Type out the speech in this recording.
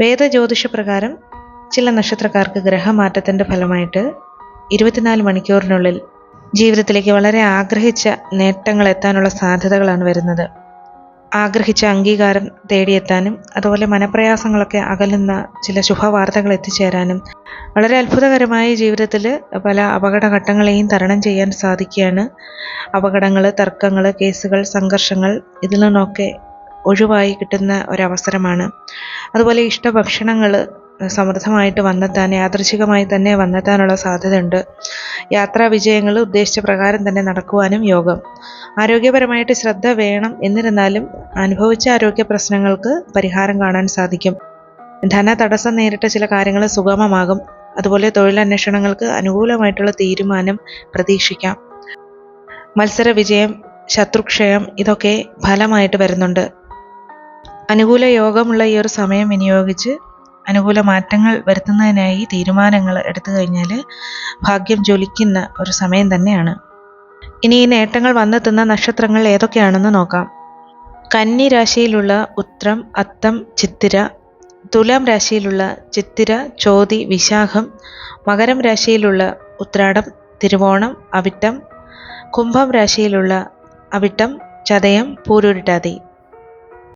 വേദജ്യോതിഷപ്രകാരം ചില നക്ഷത്രക്കാർക്ക് ഗ്രഹമാറ്റത്തിന്റെ ഫലമായിട്ട് ഇരുപത്തിനാല് മണിക്കൂറിനുള്ളിൽ ജീവിതത്തിലേക്ക് വളരെ ആഗ്രഹിച്ച നേട്ടങ്ങൾ എത്താനുള്ള സാധ്യതകളാണ് വരുന്നത്. ആഗ്രഹിച്ച അംഗീകാരം തേടിയെത്താനും അതുപോലെ മനപ്രയാസങ്ങളൊക്കെ അകലുന്ന ചില ശുഭവാർത്തകൾ എത്തിച്ചേരാനും വളരെ അത്ഭുതകരമായി ജീവിതത്തിൽ പല അപകടഘട്ടങ്ങളെയും തരണം ചെയ്യാൻ സാധിക്കുകയാണ്. അപകടങ്ങൾ തർക്കങ്ങൾ കേസുകൾ സംഘർഷങ്ങൾ ഇതിൽ നിന്നൊക്കെ ഒഴിവായി കിട്ടുന്ന ഒരവസരമാണ്. അതുപോലെ ഇഷ്ടഭക്ഷണങ്ങൾ സമൃദ്ധമായിട്ട് വന്നെത്താൻ യാദൃച്ഛികമായി തന്നെ വന്നെത്താനുള്ള സാധ്യതയുണ്ട്. യാത്രാ വിജയങ്ങൾ ഉദ്ദേശിച്ച പ്രകാരം തന്നെ നടക്കുവാനും യോഗം. ആരോഗ്യപരമായിട്ട് ശ്രദ്ധ വേണം എന്നിരുന്നാലും അനുഭവിച്ച ആരോഗ്യ പ്രശ്നങ്ങൾക്ക് പരിഹാരം കാണാൻ സാധിക്കും. ധന തടസ്സം നേരിട്ട ചില കാര്യങ്ങൾ സുഗമമാകും. അതുപോലെ തൊഴിലന്വേഷണങ്ങൾക്ക് അനുകൂലമായിട്ടുള്ള തീരുമാനം പ്രതീക്ഷിക്കാം. മത്സര വിജയം ശത്രുക്ഷയം ഇതൊക്കെ ഫലമായിട്ട് വരുന്നുണ്ട്. അനുകൂല യോഗമുള്ള ഈ ഒരു സമയം വിനിയോഗിച്ച് അനുകൂല മാറ്റങ്ങൾ വരുത്തുന്നതിനായി തീരുമാനങ്ങൾ എടുത്തു കഴിഞ്ഞാൽ ഭാഗ്യം ജ്വലിക്കുന്ന ഒരു സമയം തന്നെയാണ്. ഇനി ഈ നേട്ടങ്ങൾ വന്നെത്തുന്ന നക്ഷത്രങ്ങൾ ഏതൊക്കെയാണെന്ന് നോക്കാം. കന്നി രാശിയിലുള്ള ഉത്രം അത്തം ചിത്തിര തുലാം രാശിയിലുള്ള ചിത്തിര ചോതി വിശാഖം മകരം രാശിയിലുള്ള ഉത്രാടം തിരുവോണം അവിട്ടം കുംഭം രാശിയിലുള്ള അവിട്ടം ചതയം പൂരുരുട്ടാതി.